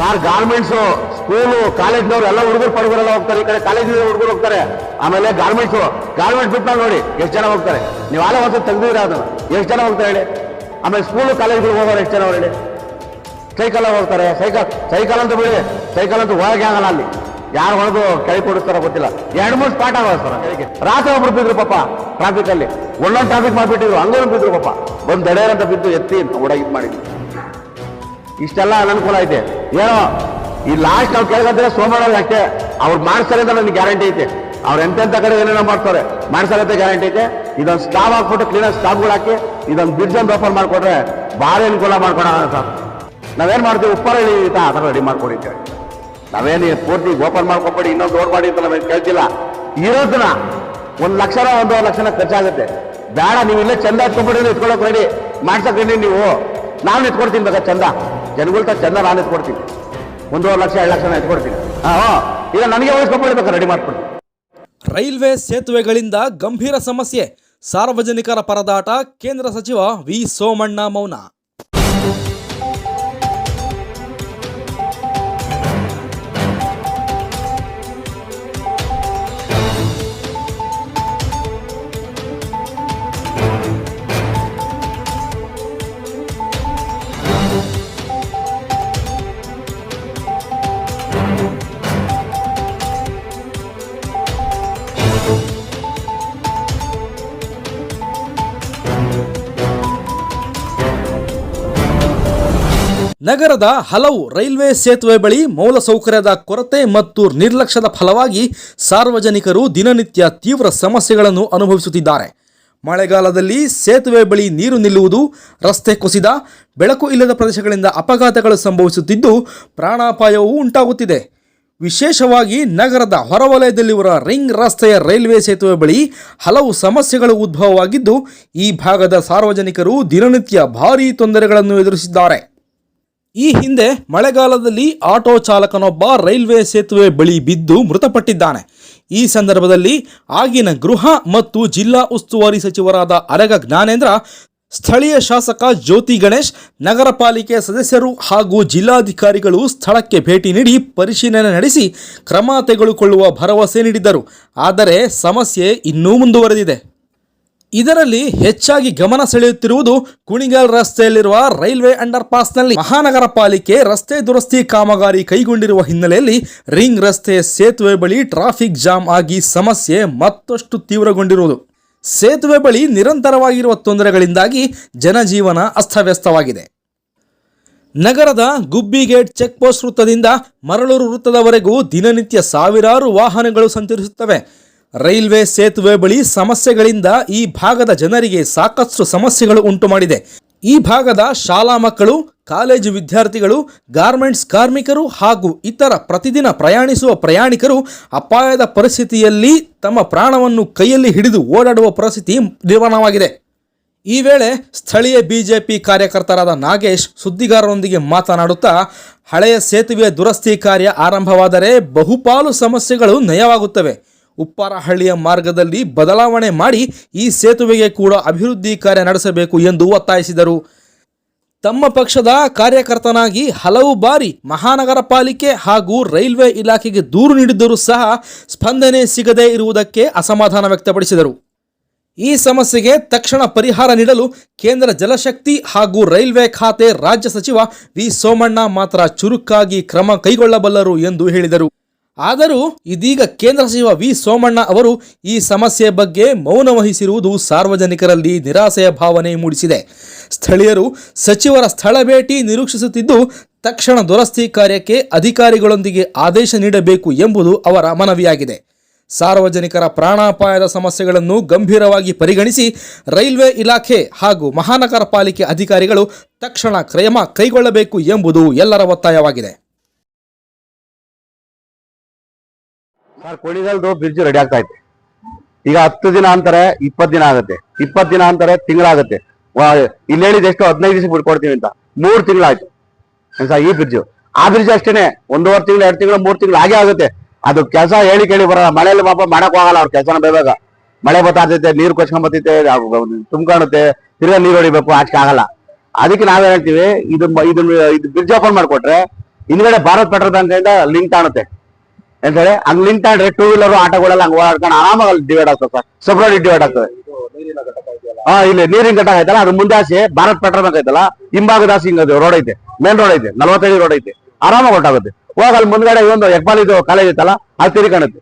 Sir garments school ಕಾಲೇಜ್ನವ್ರು ಎಲ್ಲ ಹುಡುಗರು ಪಡುಗರೆಲ್ಲ ಹೋಗ್ತಾರೆ, ಈ ಕಡೆ ಕಾಲೇಜ್ ಹುಡುಗರು ಹೋಗ್ತಾರೆ. ಆಮೇಲೆ ಗಾರ್ಮೆಂಟ್ಸ್ ಗಾರ್ಮೆಂಟ್ಸ್ ಬಿಟ್ಟು ನೋಡಿ, ಎಷ್ಟು ಜನ ಹೋಗ್ತಾರೆ. ನೀವು ಅಲ್ಲೇ ಹೊಸ ತೆಗ್ದಿದ್ರೆ ಅದನ್ನ? ಎಷ್ಟು ಜನ ಹೋಗ್ತಾರೆ ಹೇಳಿ? ಆಮೇಲೆ ಸ್ಕೂಲು ಕಾಲೇಜ್ಗಳು ಹೋಗೋರು ಎಷ್ಟು ಜನ ಅವ್ರು ಹೇಳಿ? ಸೈಕಲ್ ಹೋಗ್ತಾರೆ. ಸೈಕಲ್ ಸೈಕಲ್ ಅಂತ ಬಿಡಿ ಸೈಕಲ್ ಅಂತ ಹೋಗಕ್ಕೆ ಆಗಲ್ಲ ಅಲ್ಲಿ. ಯಾರು ಹೊಡೆದು ಕೈ ಕೊಡಿಸ್ತಾರೋ ಗೊತ್ತಿಲ್ಲ. ಎರಡು, ಮೂರು ಸ್ಪಾಟ್ ಆಗೋದು ಸರ್ ರಾತ್ರಿ ಒಬ್ರು ಬಿದ್ರು ಪಾಪ ಟ್ರಾಫಿಕ್ ಅಲ್ಲಿ. ಒಳ್ಳೊಂದು ಟ್ರಾಫಿಕ್ ಮಾಡಿಬಿಟ್ಟಿದ್ರು ಹಂಗೂ ಬಿದ್ರು ಪಾಪ. ಬಂದು ದಡೇರ್ ಅಂತ ಬಿದ್ದು ಎತ್ತಿ ಓಡ ಇದು ಮಾಡಿದ್ರು. ಇಷ್ಟೆಲ್ಲ ಅನನುಕೂಲ ಐತೆ. ಏನೋ, ಈ ಲಾಸ್ಟ್ ನಾವು ಕೇಳಿದ್ರೆ ಸೋಮವಾರ ಅಷ್ಟೇ. ಅವ್ರು ಮಾಡ್ತಾರೆ ಅಂತ ನನಗೆ ಗ್ಯಾರಂಟಿ ಐತೆ. ಅವ್ರು ಎಂತೆಂತ ಕಡೆ ಏನೇನೋ ಮಾಡ್ತಾರೆ ಮಾಡ್ತಾರೆ ಅಂತ ಗ್ಯಾರಂಟಿ ಐತೆ. ಇದೊಂದು ಸ್ಟಾಪ್ ಹಾಕ್ಬಿಟ್ಟು ಕ್ಲೀನಾಗಿ ಸ್ಟಾಪ್ಗಳು ಹಾಕಿ, ಇದೊಂದು ಬ್ರಿಡ್ಜ್ ಒಂದು ಓಪನ್ ಮಾಡಿಕೊಟ್ರೆ ಭಾರಿ ಅನುಕೂಲ ಮಾಡ್ಕೊಡೋಣ ಸರ್. ನಾವೇನು ಮಾಡ್ತೀವಿ? ಉಪ್ಪರ ಈತ ಆ ಥರ ರೆಡಿ ಮಾಡ್ಕೊಡಿ ನಾವೇನು ಪೂರ್ತಿ ಓಪನ್ ಮಾಡ್ಕೊಬೇಡಿ, ಇನ್ನೊಂದು ದೊಡ್ಡ ಮಾಡಿ ಅಂತ ನಾವೇನು ಕೇಳ್ತಿಲ್ಲ. ಇರೋದನ್ನ ಒಂದು ಲಕ್ಷನ ಒಂದು ಲಕ್ಷನ ಖರ್ಚಾಗುತ್ತೆ. ಬೇಡ, ನೀವು ಇಲ್ಲೇ ಚಂದ ಎತ್ಕೊಂಡ್ಬಿಡಿ ಎತ್ಕೊಳ್ಳೋಕೆ ರೆಡಿ ಮಾಡ್ಸಕ್ಕೆ ನೀವು. ನಾನು ಎತ್ಕೊಡ್ತೀನಿ ಬೇಕಾ ಚಂದ? ಜನಗಳ್ತ ಚಂದ ನಾನು ಎತ್ಕೊಡ್ತೀನಿ ಒಂದೂವರೆ ಲಕ್ಷ, ಎರಡು ಲಕ್ಷ ಎತ್ಕೊಡ್ತೀನಿ. ಹಾ ಈಗ ನನಗೆ ಉಳಿಸ್ಕೊಂಡ್ಬಿಡಿ ಬೇಕಾ ರೆಡಿ ಮಾಡ್ಕೊಡಿ ರೈಲ್ವೆ ಸೇತುವೆಗಳಿಂದ ಗಂಭೀರ ಸಮಸ್ಯೆ. ಸಾರ್ವಜನಿಕರ ಪರದಾಟ, ಕೇಂದ್ರ ಸಚಿವ ವಿ ಸೋಮಣ್ಣ ಮೌನ. ನಗರದ ಹಲವು ರೈಲ್ವೆ ಸೇತುವೆ ಬಳಿ ಮೂಲಸೌಕರ್ಯದ ಕೊರತೆ ಮತ್ತು ನಿರ್ಲಕ್ಷ್ಯದ ಫಲವಾಗಿ ಸಾರ್ವಜನಿಕರು ದಿನನಿತ್ಯ ತೀವ್ರ ಸಮಸ್ಯೆಗಳನ್ನು ಅನುಭವಿಸುತ್ತಿದ್ದಾರೆ. ಮಳೆಗಾಲದಲ್ಲಿ ಸೇತುವೆ ಬಳಿ ನೀರು ನಿಲ್ಲುವುದು ರಸ್ತೆ ಕುಸಿದ, ಬೆಳಕು ಇಲ್ಲದ ಪ್ರದೇಶಗಳಿಂದ ಅಪಘಾತಗಳು ಸಂಭವಿಸುತ್ತಿದ್ದು ಪ್ರಾಣಾಪಾಯವೂ ಉಂಟಾಗುತ್ತಿದೆ. ವಿಶೇಷವಾಗಿ ನಗರದ ಹೊರವಲಯದಲ್ಲಿರುವ ರಿಂಗ್ ರಸ್ತೆಯ ರೈಲ್ವೆ ಸೇತುವೆ ಬಳಿ ಹಲವು ಸಮಸ್ಯೆಗಳು ಉದ್ಭವವಾಗಿದ್ದು, ಈ ಭಾಗದ ಸಾರ್ವಜನಿಕರು ದಿನನಿತ್ಯ ಭಾರೀ ತೊಂದರೆಗಳನ್ನು ಎದುರಿಸಿದ್ದಾರೆ. ಈ ಹಿಂದೆ ಮಳೆಗಾಲದಲ್ಲಿ ಆಟೋ ಚಾಲಕನೊಬ್ಬ ರೈಲ್ವೆ ಸೇತುವೆ ಬಳಿ ಬಿದ್ದು ಮೃತಪಟ್ಟಿದ್ದಾನೆ. ಈ ಸಂದರ್ಭದಲ್ಲಿ ಆಗಿನ ಗೃಹ ಮತ್ತು ಜಿಲ್ಲಾ ಉಸ್ತುವಾರಿ ಸಚಿವರಾದ ಅರಗ ಜ್ಞಾನೇಂದ್ರ, ಸ್ಥಳೀಯ ಶಾಸಕ ಜ್ಯೋತಿ ಗಣೇಶ್, ನಗರ ಪಾಲಿಕೆ ಸದಸ್ಯರು ಹಾಗೂ ಜಿಲ್ಲಾಧಿಕಾರಿಗಳು ಸ್ಥಳಕ್ಕೆ ಭೇಟಿ ನೀಡಿ ಪರಿಶೀಲನೆ ನಡೆಸಿ ಕ್ರಮ ತೆಗೆದುಕೊಳ್ಳುವ ಭರವಸೆ ನೀಡಿದ್ದರು ಆದರೆ ಸಮಸ್ಯೆ ಇನ್ನೂ ಮುಂದುವರೆದಿದೆ. ಇದರಲ್ಲಿ ಹೆಚ್ಚಾಗಿ ಗಮನ ಸೆಳೆಯುತ್ತಿರುವುದು ಕುಣಿಗಲ್ ರಸ್ತೆಯಲ್ಲಿರುವ ರೈಲ್ವೆ ಅಂಡರ್ ಪಾಸ್ನಲ್ಲಿ ಮಹಾನಗರ ಪಾಲಿಕೆ ರಸ್ತೆ ದುರಸ್ತಿ ಕಾಮಗಾರಿ ಕೈಗೊಂಡಿರುವ ಹಿನ್ನೆಲೆಯಲ್ಲಿ ರಿಂಗ್ ರಸ್ತೆ ಸೇತುವೆ ಬಳಿ ಟ್ರಾಫಿಕ್ ಜಾಮ್ ಆಗಿ ಸಮಸ್ಯೆ ಮತ್ತಷ್ಟು ತೀವ್ರಗೊಂಡಿರುವುದು. ಸೇತುವೆ ಬಳಿ ನಿರಂತರವಾಗಿರುವ ತೊಂದರೆಗಳಿಂದಾಗಿ ಜನಜೀವನ ಅಸ್ತವ್ಯಸ್ತವಾಗಿದೆ. ನಗರದ ಗುಬ್ಬಿಗೇಟ್ ಚೆಕ್ ಪೋಸ್ಟ್ ವೃತ್ತದಿಂದ ಮರಳೂರು ವೃತ್ತದವರೆಗೂ ದಿನನಿತ್ಯ ಸಾವಿರಾರು ವಾಹನಗಳು ಸಂಚರಿಸುತ್ತವೆ. ರೈಲ್ವೆ ಸೇತುವೆ ಬಳಿ ಸಮಸ್ಯೆಗಳಿಂದ ಈ ಭಾಗದ ಜನರಿಗೆ ಸಾಕಷ್ಟು ಸಮಸ್ಯೆಗಳು ಉಂಟು ಮಾಡಿದೆ. ಈ ಭಾಗದ ಶಾಲಾ ಮಕ್ಕಳು, ಕಾಲೇಜು ವಿದ್ಯಾರ್ಥಿಗಳು, ಗಾರ್ಮೆಂಟ್ಸ್ ಕಾರ್ಮಿಕರು ಹಾಗೂ ಇತರ ಪ್ರತಿದಿನ ಪ್ರಯಾಣಿಸುವ ಪ್ರಯಾಣಿಕರು ಅಪಾಯದ ಪರಿಸ್ಥಿತಿಯಲ್ಲಿ ತಮ್ಮ ಪ್ರಾಣವನ್ನು ಕೈಯಲ್ಲಿ ಹಿಡಿದು ಓಡಾಡುವ ಪರಿಸ್ಥಿತಿ ನಿರ್ಮಾಣವಾಗಿದೆ. ಈ ವೇಳೆ ಸ್ಥಳೀಯ ಬಿಜೆಪಿ ಕಾರ್ಯಕರ್ತರಾದ ನಾಗೇಶ್ ಸುದ್ದಿಗಾರರೊಂದಿಗೆ ಮಾತನಾಡುತ್ತಾ, ಹಳೆಯ ಸೇತುವೆಯ ದುರಸ್ತಿ ಕಾರ್ಯ ಆರಂಭವಾದರೆ ಬಹುಪಾಲು ಸಮಸ್ಯೆಗಳು ನಯವಾಗುತ್ತವೆ. ಉಪ್ಪಾರಹಳ್ಳಿಯ ಮಾರ್ಗದಲ್ಲಿ ಬದಲಾವಣೆ ಮಾಡಿ ಈ ಸೇತುವೆಗೆ ಕೂಡ ಅಭಿವೃದ್ಧಿ ಕಾರ್ಯ ನಡೆಸಬೇಕು ಎಂದು ಒತ್ತಾಯಿಸಿದರು. ತಮ್ಮ ಪಕ್ಷದ ಕಾರ್ಯಕರ್ತನಾಗಿ ಹಲವು ಬಾರಿ ಮಹಾನಗರ ಪಾಲಿಕೆ ಹಾಗೂ ರೈಲ್ವೆ ಇಲಾಖೆಗೆ ದೂರು ನೀಡಿದ್ದರೂ ಸಹ ಸ್ಪಂದನೆ ಸಿಗದೇ ಇರುವುದಕ್ಕೆ ಅಸಮಾಧಾನ ವ್ಯಕ್ತಪಡಿಸಿದರು. ಈ ಸಮಸ್ಯೆಗೆ ತಕ್ಷಣ ಪರಿಹಾರ ನೀಡಲು ಕೇಂದ್ರ ಜಲಶಕ್ತಿ ಹಾಗೂ ರೈಲ್ವೆ ಖಾತೆ ರಾಜ್ಯ ಸಚಿವ ವಿ ಸೋಮಣ್ಣ ಮಾತ್ರ ಚುರುಕಾಗಿ ಕ್ರಮ ಕೈಗೊಳ್ಳಬಲ್ಲರು ಎಂದು ಹೇಳಿದರು. ಆದರೂ ಇದೀಗ ಕೇಂದ್ರ ಸಚಿವ ವಿ ಸೋಮಣ್ಣ ಅವರು ಈ ಸಮಸ್ಯೆ ಬಗ್ಗೆ ಮೌನ ವಹಿಸಿರುವುದು ಸಾರ್ವಜನಿಕರಲ್ಲಿ ನಿರಾಸೆಯ ಭಾವನೆ ಮೂಡಿಸಿದೆ. ಸ್ಥಳೀಯರು ಸಚಿವರ ಸ್ಥಳ ಭೇಟಿ ನಿರೀಕ್ಷಿಸುತ್ತಿದ್ದು, ತಕ್ಷಣ ದುರಸ್ತಿ ಕಾರ್ಯಕ್ಕೆ ಅಧಿಕಾರಿಗಳೊಂದಿಗೆ ಆದೇಶ ನೀಡಬೇಕು ಎಂಬುದು ಅವರ ಮನವಿಯಾಗಿದೆ. ಸಾರ್ವಜನಿಕರ ಪ್ರಾಣಾಪಾಯದ ಸಮಸ್ಯೆಗಳನ್ನು ಗಂಭೀರವಾಗಿ ಪರಿಗಣಿಸಿ ರೈಲ್ವೆ ಇಲಾಖೆ ಹಾಗೂ ಮಹಾನಗರ ಪಾಲಿಕೆ ಅಧಿಕಾರಿಗಳು ತಕ್ಷಣ ಕ್ರಮ ಕೈಗೊಳ್ಳಬೇಕು ಎಂಬುದು ಎಲ್ಲರ ಒತ್ತಾಯವಾಗಿದೆ. ಸರ್ ದೋ ಬ್ರಿಡ್ಜ್ ರೆಡಿ ಆಗ್ತಾ ಐತೆ. ಈಗ ಹತ್ತು ದಿನ ಅಂತಾರೆ, ಇಪ್ಪತ್ತು ದಿನ ಆಗುತ್ತೆ. ಇಪ್ಪತ್ತು ದಿನ ಅಂತಾರೆ, ತಿಂಗಳಾಗುತ್ತೆ. ಇಲ್ಲಿ ಹೇಳಿದ ಎಷ್ಟು? ಹದಿನೈದು ದಿವಸ ಬಿಟ್ಕೊಡ್ತೀವಿ ಅಂತ. ಮೂರು ತಿಂಗಳಾಯ್ತು. ಸರ್ ಈ ಬ್ರಿಡ್ಜ್ ಆ ಬ್ರಿಡ್ಜ್ ಅಷ್ಟೇನೆ. ಒಂದೂವರೆ ತಿಂಗಳು, ಎರಡು ತಿಂಗಳು, ಮೂರು ತಿಂಗಳು ಹಾಗೆ ಆಗುತ್ತೆ. ಅದು ಕೆಲಸ ಹೇಳಿ ಕೇಳಿ ಬರೋಲ್ಲ. ಮಳೆಯಲ್ಲಿ ಪಾಪ ಮಾಡಕ್ ಹೋಗಲ್ಲ ಅವ್ರ ಕೆಲಸನ ಬೇಗ. ಮಳೆ ಬತ್ತಾತೈತೆ, ನೀರು ಕೊಚ್ಕೊಂಬತ್ತೈತೆ ತುಂಬ್ಕಾಣುತ್ತೆ ತಿರ್ಗಾ ನೀರು ಹೊಡಿಬೇಕು ಆಚೆ ಆಗಲ್ಲ. ಅದಕ್ಕೆ ನಾವೇನ್ ಹೇಳ್ತೀವಿ? ಇದು ಇದು ಬ್ರಿಡ್ಜ್ ಓಪನ್ ಮಾಡಿಕೊಟ್ರೆ, ಹಿಂದ್ಗಡೆ ಭಾರತ್ ಪೆಟ್ರೋಲ್ ಬ್ಯಾಂಕ್ ಇಂದ ಲಿಂಕ್ ಕಾಣುತ್ತೆ. ಹೇಳಿ ಹಂಗ್ ತಗೊಂಡ್ರೆ ಟೂ ವೀಲರ್ ಆಟೋಗಳೆಲ್ಲ ಹಂಗ ಓಡಾಡ್ಕೊಂಡು ಆರಾಮಾಗಿ ಡಿವೈಡ್ ಆಗ್ತದೆ ಸರ್. ಸಪ್ರೇಟ್ ಡಿವೈಡ್ ಆಗ್ತದೆ. ಹಾ, ಇಲ್ಲಿ ನೀರಿನ ಘಟಕ ಐತಲ್ಲ ಮುಂದೆ ಆಸೆ ಭಾರತ್ ಪೆಟ್ರೋಲ್ ಬಂಕ್ ಐತಲ್ಲ, ಹಿಂಭಾಗದ ಆಸೆ ಹಿಂಗ ರೋಡ್ ಐತೆ ಮೇನ್ ರೋಡ್ ಐತೆ, ನಲ್ವತ್ತೈದು ರೋಡ್ ಐತೆ, ಆರಾಮಾಗಿ ಹೊಟ್ಟಾಗುತ್ತೆ ಹೋಗ ಅಲ್ಲಿ ಮುಂದ್ಗಡೆ ಒಂದು ಎಕ್ಬಾಲ್ ಇದು ಕಾಲೇಜ್ ಐತಲ್ಲ, ಅಲ್ಲಿ ತಿರ್ಕಾಣುತ್ತೆ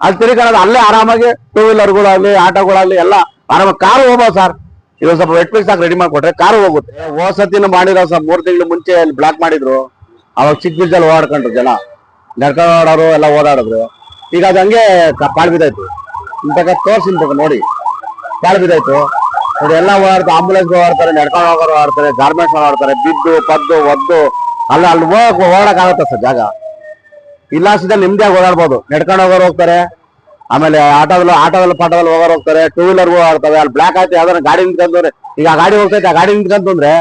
ಅಲ್ಲಿ ತಿರ್ಕಾಣೋದು ಅಲ್ಲೇ ಆರಾಮಾಗಿ ಟೂ ವೀಲರ್ಗಳಾಗ್ಲಿ ಆಟೋಗಳಾಗ್ಲಿ ಎಲ್ಲ ಆರಾಮಾಗಿ ಕಾರು ಹೋಗ್ಬೋದು ಸರ್. ಇದು ಸ್ವಲ್ಪ ವೆಟ್ ಪಿಕ್ಸ್ ಹಾಕಿ ರೆಡಿ ಮಾಡ್ಕೊಟ್ರೆ ಕಾರು ಹೋಗುತ್ತೆ. ಹೋಸತಿನ ಮಾಡಿರೋ ಸರ್, ಮೂರ್ ತಿಂಗಳು ಮುಂಚೆ ಅಲ್ಲಿ ಬ್ಲಾಕ್ ಮಾಡಿದ್ರು. ಅವಾಗ ಚಿಕ್ಕ ಅಲ್ಲಿ ಓಡಾಡ್ಕೊಂಡ್ರು ಜನ. ನಡ್ಕೊಂಡು ಓಡಾಡೋರು ಎಲ್ಲ ಓಡಾಡಿದ್ರು ಈಗ ಅದು ಹಂಗೆ ಕಾಳು ಬಿದ್ದಾಯ್ತು. ಇಂತಕ ತೋರಿಸಿನ್ಬೇಕು ನೋಡಿ. ಪಾಳು ಬಿದ್ದಾಯ್ತು. ನೋಡಿ, ಎಲ್ಲ ಓಡಾಡ್ತಾರೆ ಆಂಬುಲೆನ್ಸ್ ಓಡಾಡ್ತಾರೆ, ನಡ್ಕೊಂಡು ಹೋಗೋರು ಓಡಾಡ್ತಾರೆ ಗಾರ್ಮೆಂಟ್ಸ್ ಓಡಾಡ್ತಾರೆ, ಬಿದ್ದು ಪದ್ದು ಒದ್ದು, ಅಲ್ಲ, ಅಲ್ಲಿ ಹೋಗಕ್ ಓಡಕ್ ಆಗತ್ತೆ ಸರ್ ಜಾಗ? ಇಲ್ಲ ಸಿದ್ದ ನಿಮ್ದೇ ಓಡಾಡ್ಬೋದು. ನಡ್ಕೊಂಡು ಹೋಗೋರು ಹೋಗ್ತಾರೆ. ಆಮೇಲೆ ಆಟೋದಲ್ಲಿ ಆಟೋದಲ್ಲಿ, ಪಾಟೋದಲ್ಲಿ ಹೋಗೋರು ಹೋಗ್ತಾರೆ. ಟೂ ವೀಲರ್ ಓಡಾಡ್ತವೆ. ಅಲ್ಲಿ ಬ್ಲಾಕ್ ಆಯ್ತು ಯಾವ್ದಾರ ಗಾಡಿ ನಿಂತ್ಕೊಂಡ್ರೆ ಈಗ ಆ ಗಾಡಿ ಹೋಗ್ತೈತೆ, ಆ ಗಾಡಿ ನಿಂತ್ಕೊಂತಂದ್ರೆ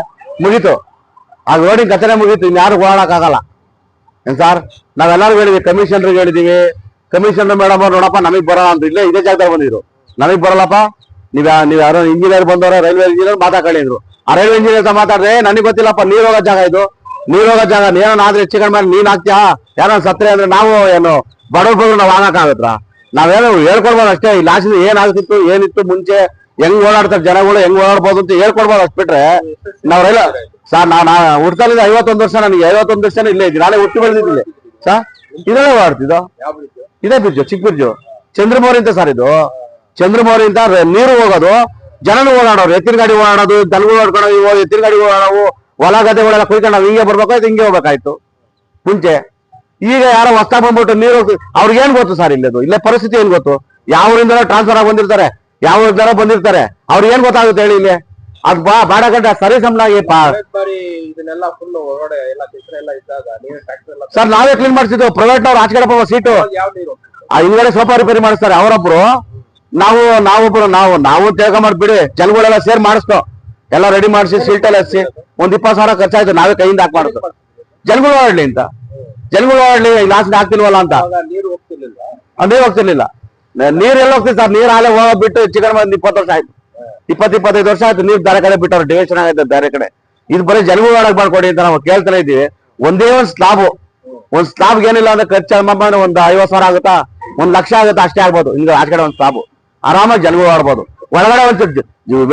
ಮುಗೀತು. ಆ ರೋಡಿನ ಕಚನೆ ಮುಗೀತು. ಇನ್ಯಾರು ಓಡಾಡಕ್ ಆಗಲ್ಲ. ಏನ್ ಸರ್? ನಾವೆಲ್ಲರೂ ಹೇಳಿದ್ವಿ ಕಮಿಷನರ್ಗೆ ಹೇಳಿದೀವಿ. ಕಮಿಷನರ್ ಮೇಡಮ್ ನೋಡಪ್ಪ, ನಮಗ್ ಬರೋಣ ಅಂತ ಇಲ್ಲೇ ಇದೇ ಜಾಗದಾಗ ಬಂದಿದ್ರು. ನಮಗ್ ಬರಲ್ಲಪ್ಪ. ನೀವ್ ನೀವ್ ಯಾರೋ ಇಂಜಿನಿಯರ್ ಬಂದವರ ರೈಲ್ವೆ ಇಂಜಿನಿಯರ್ ಮಾತಾಡಿದ್ರು ಆ ರೈಲ್ವೆ ಇಂಜಿನಿಯರ್ ಮಾತಾಡ್ರೆ ನನಗೆ ಗೊತ್ತಿಲ್ಲಪ್ಪ, ನೀರ್ ಹೋಗೋ ಜಾಗ ಇದು. ನೀರ್ ಹೋಗೋ ಜಾಗ ಏನೋ ಆದ್ರೆ ಹೆಚ್ಚು ಕಡಿಮೆ, ನೀನ್ ಹಾಕ್ತೀಯಾ? ಯಾರೋ ಸತ್ರೆ ಅಂದ್ರೆ ನಾವು ಏನು ಬಡವ್ರು ಬಂದ್ರು ನಾವ್ ಆಗಕ್ಕಾಗತ್ರ ನಾವೇನು ಹೇಳ್ಕೊಡ್ಬೋದು ಅಷ್ಟೇ, ಈ ಲಾಸ್ಟ್ ಏನಾಗ್ತಿತ್ತು ಏನಿತ್ತು ಮುಂಚೆ, ಹೆಂಗ್ ಓಡಾಡ್ತಾರೆ ಜನಗಳು, ಹೆಂಗ್ ಓಡಾಡ್ಬೋದು ಅಂತ ಹೇಳ್ಕೊಡ್ಬೋದು ಅಷ್ಟ್ ಬಿಟ್ರೆ, ನಾವ್ ರೈಲ ಸರ್ ನಾ ನಾ ಹುಡ್ತಲ್ಲಿದ್ದ ಐವತ್ತೊಂದು ವರ್ಷ ನನಗೆ, ಐವತ್ತೊಂದು ವರ್ಷ ಇಲ್ಲೇ ಇದ್ದೀನಿ. ನಾಳೆ ಹುಟ್ಟು ಬೆಳೆದಿದ್ದಿಲ್ಲ ಸರ್ ಇದೇ ಓಡಾಡ್ತಿದ್ದು ಇದೇ ಬ್ರಿಡ್ಜು ಚಿಕ್ಕ ಬ್ರಿಡ್ಜು ಚಂದ್ರಮೌರಿ ಅಂತ ಸರ್ ಇದು. ಚಂದ್ರಮೌರಿ ಅಂತ ನೀರು ಹೋಗೋದು ಜನನು ಓಡಾಡೋರು, ಎತ್ತಿನ ಗಾಡಿ ಓಡಾಡೋದು, ದನಗಳು ಓಡ್ಕೊಂಡು ಎತ್ತಿನ ಗಾಡಿ ಓಡಾಡವು, ಹೊಲ ಗದ್ದೆಗಳೆಲ್ಲ ಕುಯ್ಕೊಂಡು ಹಿಂಗೆ ಬರ್ಬೇಕಾಯ್ತು, ಹಿಂಗೆ ಹೋಗ್ಬೇಕಾಯ್ತು. ಮುಂಚೆ. ಈಗ ಯಾರೋ ಹೊಸ ಬಂದ್ಬಿಟ್ಟು ನೀರು ಅವ್ರಿಗೆ ಏನ್ ಗೊತ್ತು ಸರ್ ಇಲ್ಲದು? ಇಲ್ಲೇ ಪರಿಸ್ಥಿತಿ ಏನ್ ಗೊತ್ತು? ಯಾವ ಊರಿಂದ ಟ್ರಾನ್ಸ್ಫರ್ ಆಗಿ ಬಂದಿರ್ತಾರೆ. ಯಾವ ಬಂದಿರ್ತಾರೆ. ಅವ್ರಿಗೆ ಏನ್ ಗೊತ್ತಾಗುತ್ತೆ ಹೇಳಿ ಇಲ್ಲಿ? ಅದ್ ಬಾ ಬಾಡಗಡ್ಡ ಸರಿ ಕಳೆದ ಬಾರಿ ಇದನ್ನೆಲ್ಲ ಫುಲ್ ಹೊರಗಡೆ ಎಲ್ಲ ಕೆಸರು ಎಲ್ಲ ಇದ್ದಾಗ ನೀರು ಟ್ರ್ಯಾಕ್ಟರ್ ಎಲ್ಲ ಸರ್ ನಾವೇ ಕ್ಲೀನ್ ಮಾಡ್ತಿದ್ವು ಪ್ರೈವೇಟ್ ಅವ್ರು ಆಚೆ ಕಡೆ ಸೀಟು ಯಾವ ನೀರು? ಆ ಹಿಂದ್ಗಡೆ ಸೋಫಾ ರಿಪೇರಿ ಮಾಡಿಸ್ತಾರೆ ಅವರೊಬ್ರು. ನಾವು ನಾವೊಬ್ರು ನಾವು ನಾವು ತೇಗ ಮಾಡ್ಬಿಡಿ ಜನಗಳೆಲ್ಲ ಸೇರ್ ಮಾಡಿಸ್ತೋ ಎಲ್ಲ ರೆಡಿ ಮಾಡಿಸಿ ಸೀಟ್ ಎಲ್ಲ ಹಚ್ಚಿ ಒಂದ್ ಇಪ್ಪತ್ತು ಸಾವಿರ ಖರ್ಚಾಯ್ತು ನಾವೇ ಕೈಯಿಂದ ಹಾಕಿ ಮಾಡಿಸ್ತು ಜನಗಳು ಓಡಾಡ್ಲಿ ಅಂತ. ಜನಗಳು ಓಡಾಡ್ಲಿ ಲಾಸ್ಟ್ ಹಾಕ್ತಿಲ್ವಲ್ಲ ಅಂತ. ನೀರು ಹೋಗ್ತಿರ್ಲಿಲ್ಲ. ಅದೇ ನೀರ್ ಹೋಗ್ತಿರ್ಲಿಲ್ಲ. ನೀರ್ ಎಲ್ಲ ಹೋಗ್ತಿತ್ತು ಸರ್? ನೀರ್ ಹಾಲೆ ಹೋಗ್ಬಿಟ್ಟು ಚಿಕನ್ ಒಂದ್ ಇಪ್ಪತ್ತು ವರ್ಷ ಆಯ್ತು. ಇಪ್ಪತ್ ಇಪ್ಪತ್ತೈದು ವರ್ಷ ಆಯ್ತು ನೀರ್ ಬೇರೆ ಕಡೆ ಬಿಟ್ಟವ್ರು ಡಿವಿಷನ್ ಆಗೈತೆ ಬೇರೆ ಕಡೆ. ಇದು ಬರೀ ಒಳಗ್ ಮಾಡ್ಕೊಡಿ ಅಂತ ನಾವು ಕೇಳ್ತಾನೆ ಇದೀವಿ ಒಂದೇ ಒಂದ್ ಸ್ಲಾಬ್ ಒಂದ್ ಸ್ಲಾಬ್ ಏನಿಲ್ಲ ಅಂದ್ರೆ ಖರ್ಚು ಅಮ್ಮಮ್ಮ ಒಂದ್ ಐವತ್ ಸಾವಿರ ಆಗುತ್ತಾ? ಒಂದ್ ಲಕ್ಷ ಆಗುತ್ತಾ? ಅಷ್ಟೇ ಆಗ್ಬೋದು. ಹಿಂಗ ಆ ಕಡೆ ಒಂದ್ ಸ್ಲಾಬ್ ಆರಾಮಾಗಿ ಜನಗಳು ಆಡ್ಬೋದು. ಒಳಗಡೆ ಒಂದ್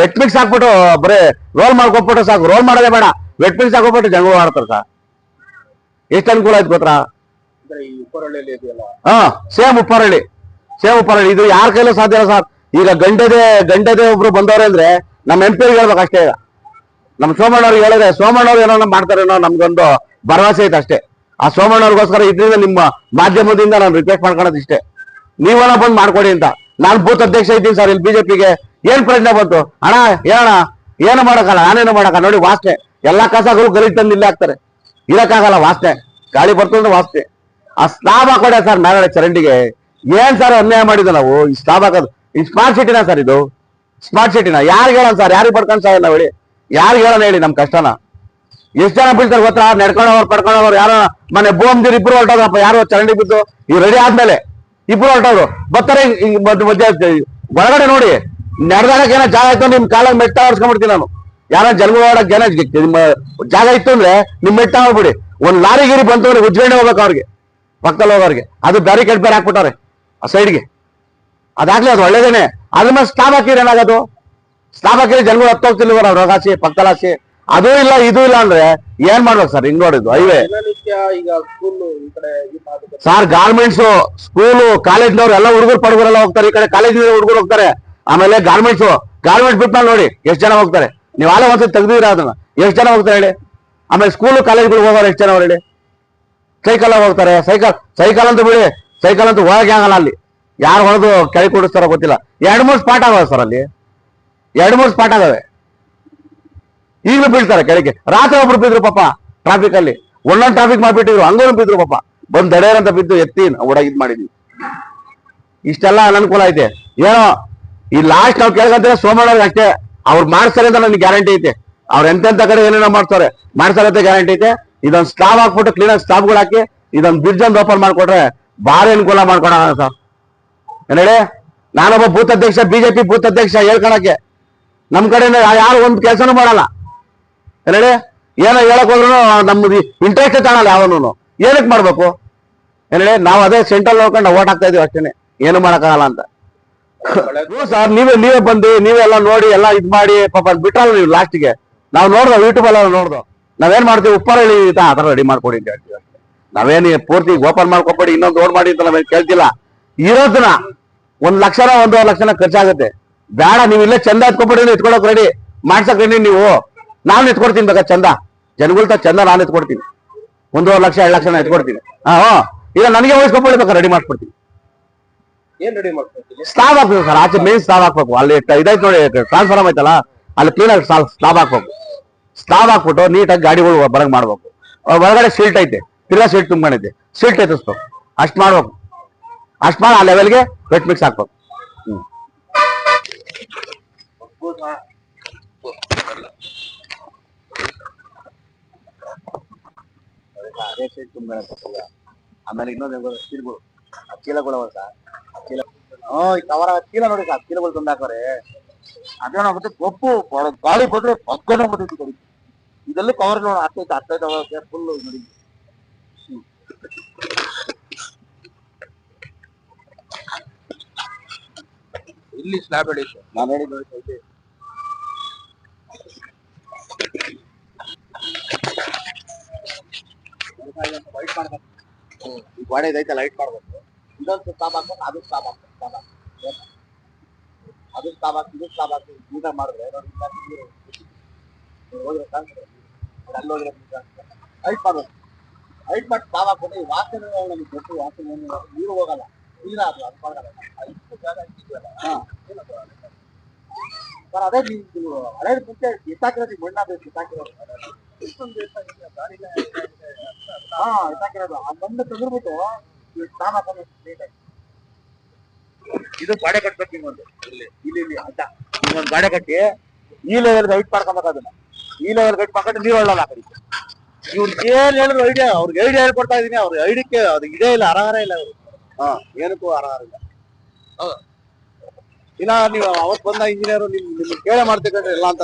ವೆಟ್ ಮಿಕ್ಸ್ ಹಾಕ್ಬಿಟ್ಟು ಬರೀ ರೋಲ್ ಮಾಡ್ಕೊಬಿಟ್ಟು ಸಾಕು. ರೋಲ್ ಮಾಡೋದೇ ಬೇಡ. ವೆಟ್ ಮಿಕ್ಸ್ ಹಾಕೊಬಿಟ್ಟು ಜನಗಳು ಆಡ್ತಾರೆ ಸರ್ ಎಷ್ಟು ಅನುಕೂಲ ಆಯ್ತು ಗೊತ್ತಾ? ಹಾ ಸೇಮ್ ಉಪ್ಪರಳ್ಳಿ. ಸೇಮ್ ಉಪ್ಪರಳ್ಳಿ. ಇದು ಯಾರ ಕೈಲೂ ಸಾಧ್ಯ ಇಲ್ಲ ಸರ್ ಈಗ ಗಂಡದೆ, ಗಂಡದೇ ಒಬ್ರು ಬಂದವ್ರೆ ಅಂದ್ರೆ ನಮ್ಮ ಎಂ ಪಿ ಹೇಳ್ಬೇಕು ಅಷ್ಟೇ ಈಗ. ನಮ್ಮ ಸೋಮಣ್ಣವ್ರಿಗೆ ಹೇಳಿದ್ರೆ, ಸೋಮಣ್ಣವ್ರು ಏನೋ ಮಾಡ್ತಾರೇನೋ ನಮ್ಗೊಂದು ಭರವಸೆ ಐತೆ ಅಷ್ಟೇ. ಆ ಸೋಮಣ್ಣವ್ರಿಗೋಸ್ಕರ ಇದರಿಂದ ನಿಮ್ಮ ಮಾಧ್ಯಮದಿಂದ ನಾನು ರಿಕ್ವೆಸ್ಟ್ ಮಾಡ್ಕೊಳೋದು ಇಷ್ಟೇ. ನೀವನ ಬಂದ್ ಮಾಡ್ಕೊಡಿ ಅಂತ. ನಾನು ಬೂತ್ ಅಧ್ಯಕ್ಷ ಇದ್ದೀನಿ ಸರ್, ಇಲ್ಲಿ ಬಿಜೆಪಿಗೆ. ಏನ್ ಪ್ರಶ್ನೆ ಬಂತು? ಅಣ್ಣ ಏನಣ್ಣ ಏನು ಮಾಡಕ್ಕಲ್ಲ, ನಾನೇನು ಮಾಡಕ ನೋಡಿ, ವಾಸನೆ. ಎಲ್ಲಾ ಕಸಗಳು ಗಲೀಜ್ ತಂದು ಇಲ್ಲೇ ಹಾಕ್ತಾರೆ. ಇರಕ್ಕಾಗಲ್ಲ ವಾಸನೆ. ಗಾಳಿ ಬರ್ತು ಅಂದ್ರೆ ವಾಸನೆ. ಆ ಸ್ಲಾಬ್ ಹಾಕೊಡೆ ಸರ್, ನಾರಾಯಣ ಚರಂಡಿಗೆ. ಏನ್ ಸರ್ ಅನ್ಯಾಯ ಮಾಡಿದ ನಾವು? ಈ ಸ್ಲಾಬ್ ಹಾಕೋದು. ಈ ಸ್ಮಾರ್ಟ್ ಸಿಟಿನ ಸರ್ ಇದು? ಸ್ಮಾರ್ಟ್ ಸಿಟಿನ ಯಾರಿಗೆ ಹೇಳೋಣ ಸರ್? ಯಾರಿಗೆ ಪಡ್ಕೊಂಡು ನಾವು ಹೇಳಿ. ಯಾರಿಗೆ ಹೇಳೋಣ ಹೇಳಿ ನಮ್ ಕಷ್ಟನ? ಎಷ್ಟು ಜನ ಬೀಳ್ತಾರೆ ಗೊತ್ತಾ? ನಡ್ಕೊಂಡವ್ರು, ಪಡ್ಕೊಂಡವ್ರು ಯಾರೋ ಮನೆ ಬೋಮ್ದಿರ್ ಇಬ್ರು ಹೊರಟೋದ್ರಪ್ಪ. ಯಾರು ಚರಂಡಿ ಬಿದ್ದು ಇವ್ ರೆಡಿ ಆದ್ಮೇಲೆ ಇಬ್ರು ಹೊರಟವ್ರು ಬರ್ತಾರೆ ಮಧ್ಯ ಒಳಗಡೆ ನೋಡಿ. ನಡೆದಾಗ ಏನೋ ಜಾಗ ಇತ್ತು ನಿಮ್ ಕಾಲಾಗ ಮೆಟ್ಟ ಆಡ್ಸ್ಕೊಂಡ್ಬಿಡ್ತೀನಿ ನಾನು. ಯಾರೋ ಜಲ್ಗೋಡಕ್ಕೆ ಏನೋ ನಿಮ್ಮ ಜಾಗ ಇತ್ತು ಅಂದ್ರೆ ನಿಮ್ ಮೆಟ್ಟ ಹೋಗ್ಬಿಡಿ ಒಂದ್ ಲಾರಿ ಗಿರಿ ಬಂತು ಅಂದ್ರೆ ಹೋಗ್ಬೇಕು ಅವ್ರಿಗೆ. ಪಕ್ಕದಲ್ಲಿ ಹೋಗೋರಿಗೆ. ಅದು ಬ್ಯಾರಿಕೇಡ್ ಬೇರೆ ಹಾಕ್ಬಿಟ್ಟವ್ರೆ. ಆ ಸೈಡ್ಗೆ ಅದಾಗ್ಲಿ ಅದು ಒಳ್ಳೇದೇನೆ. ಅದ್ರ ಮೇಲೆ ಸ್ಲಾಬ್ ಹಾಕಿದ್ರೆ ಏನಾಗೋದು? ಸ್ಲಾಬ್ ಹಾಕಿದ್ರೆ ಜನಗಳು ಹತ್ತೋಗ್ತಿಲ್ವರ ರೋಗಾಸಿ ಪಕ್ಕಲಾಸಿ ಅದು ಇಲ್ಲ ಇದು ಇಲ್ಲ ಅಂದ್ರೆ ಏನ್ ಮಾಡ್ಬೇಕು ಸರ್? ಹಿಂಗ್ ನೋಡಿದ್ದು ಹೈವೇ. ಸರ್ ಈಗ ಸ್ಕೂಲ್ ಈ ಕಡೆ ಈ ಭಾಗದಲ್ಲಿ ಸಾರ್ ಗಾರ್ಮೆಂಟ್ಸ್ ಸ್ಕೂಲು ಕಾಲೇಜ್ನವ್ರು ಎಲ್ಲ ಹುಡುಗರು ಪಡುಗರೆಲ್ಲ ಹೋಗ್ತಾರೆ. ಈ ಕಡೆ ಕಾಲೇಜ್ ಹುಡುಗರು ಹೋಗ್ತಾರೆ. ಆಮೇಲೆ ಗಾರ್ಮೆಂಟ್ಸ್ ಗಾರ್ಮೆಂಟ್ ಬಿಟ್ಮೇಲೆ ನೋಡಿ ಎಷ್ಟು ಜನ ಹೋಗ್ತಾರೆ. ನೀವು ಆಲೇ ಒಂದ್ಸತಿ ತೆಗ್ದಿರ ಅದನ್ನ? ಎಷ್ಟು ಜನ ಹೋಗ್ತಾರೆ ಹೇಳಿ? ಆಮೇಲೆ ಸ್ಕೂಲು ಕಾಲೇಜ್ಗಳು ಹೋಗೋರು ಎಷ್ಟು ಜನ ಹೇಳಿ? ಸೈಕಲ್ ಹೋಗ್ತಾರೆ. ಸೈಕಲ್ ಸೈಕಲ್ ಅಂತ ಬಿಡಿ ಸೈಕಲ್ ಅಂತೂ ಹೋಗಕ್ಕೆ ಆಗಲ್ಲ ಅಲ್ಲಿ. ಯಾರು ಹೊಡೆದು ಕೆಳಗೆ ಕೊಡಿಸ್ತಾರೋ ಗೊತ್ತಿಲ್ಲ. ಎರಡು ಮೂರು ಸ್ಪಾಟ್ ಆಗವೆ ಸರ್ ಅಲ್ಲಿ. ಎರಡು ಮೂರು ಸ್ಪಾಟ್ ಆಗವೆ. ಈಗಲೂ ಬೀಳ್ತಾರೆ ಕೆಳಗೆ ರಾತ್ರಿ ಒಬ್ರು ಬಿದ್ರು ಪಾಪ ಟ್ರಾಫಿಕ್ ಅಲ್ಲಿ. ಒಂದೊಂದು ಟ್ರಾಫಿಕ್ ಮಾಡ್ಬಿಟ್ಟಿದ್ರು ಹಂಗೂ ಬಿದ್ರು ಪಾಪ. ಬಂದ್ ದಡೇರ್ ಅಂತ ಬಿದ್ದು ಎತ್ತಿ ಓಡ ಇದ್ ಮಾಡಿದ್ವಿ. ಇಷ್ಟೆಲ್ಲ ಅನನುಕೂಲ ಐತೆ. ಏನೋ, ಈ ಲಾಸ್ಟ್ ನಾವು ಕೇಳ್ಕೊಂತೀವಿ ಸೋಮಣ್ಣವ್ರಿಗೆ ಅಷ್ಟೇ, ಅವ್ರು ಮಾಡ್ತಾರೆ ಅಂತ ನನಗೆ ಗ್ಯಾರಂಟಿ ಐತೆ. ಅವ್ರು ಎಂತೆಂತ ಕಡೆ ಏನೇನೋ ಮಾಡ್ತಾರೆ ಮಾಡ್ತಾರೆ ಅಂತ ಗ್ಯಾರಂಟಿ ಐತೆ. ಇದೊಂದು ಸ್ಟಾಪ್ ಹಾಕ್ಬಿಟ್ಟು ಕ್ಲೀನ್ ಆಗಿ ಸ್ಲಾಬ್ಗಳು ಹಾಕಿ, ಇದೊಂದು ಬ್ರಿಡ್ಜ್ ಒಂದು ಓಪನ್ ಮಾಡ್ಕೊಟ್ರೆ ಭಾರಿ ಅನುಕೂಲ ಮಾಡ್ಕೊಡೋಣ ಸರ್ ಏನ್ ಹೇಳಿ ನಾನೊಬ್ಬ ಬೂತ್ ಅಧ್ಯಕ್ಷ, ಬಿಜೆಪಿ ಬೂತ್ ಅಧ್ಯಕ್ಷ ಹೇಳ್ಕೊಳಕ್ಕೆ. ನಮ್ ಕಡೆಯಿಂದ ಯಾರು ಒಂದ್ ಕೆಲಸನೂ ಮಾಡಲ್ಲ. ಏನೇಳಿ ಹೇಳಿ ಏನೋ ಹೇಳಕ್ ಹೋದ್ರು ನಮ್ದು ಇಂಟ್ರೆಸ್ಟ್ ತಾಣಲ್ಲ ಯಾವನು ಏನಕ್ಕೆ ಮಾಡ್ಬೇಕು? ಏನೇಳಿ ಹೇಳಿ ನಾವು ಅದೇ ಸೆಂಟ್ರಲ್ ನೋಡ್ಕೊಂಡು ಓಟ್ ಹಾಕ್ತಾ ಇದೀವಿ ಅಷ್ಟೇನೆ. ಏನು ಮಾಡಕ್ಕಾಗಲ್ಲ ಅಂತ. ಸರ್, ನೀವೇ ನೀವೇ ಬಂದು, ನೀವೆಲ್ಲ ನೋಡಿ, ಎಲ್ಲ ಇದ್ ಮಾಡಿ, ಪಾಪ ಬಿಟ್ರಲ್ಲ ನೀವು ಲಾಸ್ಟ್ಗೆ ನಾವು ನೋಡ್ದೋ ಯೂಟ್ಯೂಬ್ ಎಲ್ಲ ನೋಡ್ದೋ. ನಾವೇನ್ ಮಾಡ್ತೀವಿ? ಉಪ್ಪರಲ್ಲಿ ಆ ತರ ರೆಡಿ ಮಾಡ್ಕೊಡಿ ಅಂತ ಹೇಳ್ತೀವಿ ಅಷ್ಟೇ. ನಾವೇನು ಪೂರ್ತಿ ಓಪನ್ ಮಾಡ್ಕೊಬೇಡಿ, ಇನ್ನೊಂದು ಓಡ್ ಮಾಡಿ ಅಂತ ನಾವೇನ್ ಕೇಳ್ತಿಲ್ಲ. ಇರೋದನ್ನ ಒಂದ್ ಲಕ್ಷನ ಒಂದೂವರೆ ಲಕ್ಷನ ಖರ್ಚಾಗುತ್ತೆ. ಬೇಡ ನೀವು ಇಲ್ಲೇ ಚಂದ ಎತ್ಕೊಬಿಡಿ ಎತ್ಕೊಳಕ್ ರೆಡಿ ಮಾಡ್ಸಕ್ ರೆಡಿ ನೀವು. ನಾನು ಎತ್ಕೊಡ್ತೀನಿ ಬೇಕಾ ಚಂದ? ಜನಗಳ್ತ ಚಂದ ನಾನು ಎತ್ಕೊಡ್ತೀನಿ. ಒಂದೂವರೆ ಲಕ್ಷ ಎರಡು ಲಕ್ಷನ ಎತ್ಕೊಡ್ತೀನಿ. ಹಾ. ಈಗ ನನಗೆ ಉಳಿಸ್ಕೊಬಿಡಿ ಬೇಕಾ ರೆಡಿ ಮಾಡ್ಕೊಡ್ತೀನಿ ಏನ್ ರೆಡಿ ಸ್ಲಾಬ್ ಹಾಕ್ಬೇಕು ಸರ್ ಆಚೆ ಮೇನ್ ಸ್ಲಾಬ್ ಹಾಕ್ಬೇಕು. ಅಲ್ಲಿ ಇದಾಯ್ತು ಇದೈತೆ ನೋಡಿ ಟ್ರಾನ್ಸ್ಫಾರ್ಮ್ ಆಯ್ತಲ್ಲ? ಅಲ್ಲಿ ಕ್ಲೀನ್ ಆಗಿ ಸ್ಲಾಬ್ ಹಾಕ್ಬೇಕು. ಸ್ಲಾಬ್ ಹಾಕ್ಬಿಟ್ಟು ನೀಟಾಗಿ ಗಾಡಿಗಳು ಬರಂಗ್ ಮಾಡ್ಬೇಕು. ಒಳಗಡೆ ಸೀಟ್ ಐತೆ. ತಿರ್ಗಾ ಸೀಟ್ ತುಂಬ್ಕೊಂಡೈತೆ ಸೀಟ್ ಎತ್ತಿಸ್ಬೇಕು. ಅಷ್ಟು ಮಾಡ್ಬೇಕು. ಅಷ್ಟ್ ಮಾಡಿ ಆ ಲೆವೆಲ್ಗೆ ವೆಟ್ ಮಿಕ್ಸ್ ಹಾಕ್ಬೇಕು. ಆಮೇಲೆ ಇನ್ನೊಂದು ಚೀಲಗಳು ಆ ಚೀಲಗಳು ಅವ ಸರ್ ಚೀಲ ಹ್ಞೂ ಕವರ ಚೀಲ ನೋಡಿ ಸರ್ ಚೀಲಗಳು ತಂದು ಹಾಕೋರೆ ಅದೇನಾಗುತ್ತೆ ಬಡ- ಗಾಳಿ ಬಂದ್ರೆ ಪಕ್ಕನೇ ಬಿಟ್ಟಿತ್ತು ಕಡಿ ಇದೆಲ್ಲ ಕವರ್ ನೋಡಿ ಆಗ್ತೈತೆ ಆಗ್ತೈತೆ ಫುಲ್ ನೋಡಿ. ಇಲ್ಲಿ ಸ್ಲಾಬ್ ಹೇಳಿದ್ದು ನಾನು ಹೇಳಿದ್ದು ಐತೆ. ವೈಟ್ ಮಾಡ್ಬೇಕು ಈ ಗೋಡೆ ಲೈಟ್ ಮಾಡ್ಬೇಕು ಇದೊಂದು ಸ್ಟಾಪ್ ಹಾಕ್ಬೇಕು ಅದು ಸ್ಟಾಪ್ ಹಾಕ್ಬೇಕು ಸ್ಟಾಪ್ ಹಾಕ್ಬೇಕು. ಅದು ಸ್ಟಾಪ್ ಹಾಕಿ ಇದು ಸ್ಟಾಪ್ ಹಾಕಿ ಊಟ ಮಾಡಿದ್ರೆ ನೀರು ಹೋದ್ರೆ ಕಾಣ್ತದೆ ನೋಡಿ ಅಲ್ಲಿ ಹೋದ್ರೆ ಲೈಟ್ ಮಾಡ್ಬೇಕು ಲೈಟ್ ಮಾಡಿ ಸ್ಟಾಪ್ ಹಾಕ್ಬಿಟ್ಟು ಈ ವಾಸನೆ ನಮಗೆ ಗೊತ್ತು ವಾಸನೆ ನೀರು ಹೋಗಲ್ಲ. ಇಲ್ಲ ಅದು ಅದು ಮಾಡಲ್ಲ ಸರ್ ಅದೇ ನೀವು ಹಳೆ ಮುಂಚೆ ಎತ್ತಾಕಿರೋದು ಎತ್ತಾಕಿರೋದು ಇಷ್ಟೊಂದು ಎತ್ತಾಕಿದೆ, ಗಾಡಿಗೆ ಹಾ ಎತ್ತಾಕಿರೋದು ಆ ಮಣ್ಣು ತೆಗೆದ್ಬಿಟ್ಟು ಸ್ನಾನ ನೀಟಾಗಿ ಇದು ಗಾಡೆ ಕಟ್ಬೇಕು ಇನ್ನೊಂದು ಇಲ್ಲಿ ಇಲ್ಲಿ ಅಡ್ಡ. ಇನ್ನೊಂದು ಗಾಡೆ ಕಟ್ಟಿ ಈ ಲೆವೆಲ್ ಹೈಟ್ ಮಾಡ್ಕೊಬೇಕು ಅದನ್ನ. ಈ ಲೆವೆಲ್ ಹೈಟ್ ಮಾಡ್ಕೊಂಡು ನೀರು ಹೇಳಲ್ಲ ಇವ್ರು ಇವ್ರಿಗೆ ಏನ್ ಹೇಳಿದ್ರು ಐಡಿಯಾ ಅವ್ರಿಗೆ ಐಡಿಯಾ ಹೇಳ್ಕೊಡ್ತಾ ಇದೀನಿ. ಅವ್ರ ಐಡಿಯಕ್ಕೆ ಅದು ಇದೇ ಇಲ್ಲ ಅರಹಾರ ಇಲ್ಲ ಅವ್ರು ಹಾ ಏನಕ್ಕೂ ಅರಹಾರ ಇಲ್ಲ. ಇನ್ನ ನೀವು ಅವತ್ ಬಂದ ಇಂಜಿನಿಯರ್ ನಿಮ್ ನಿಮ್ಗೆ ಕೇಳೇ ಮಾಡ್ಬೇಕಂದ್ರೆ ಇಲ್ಲ ಅಂತ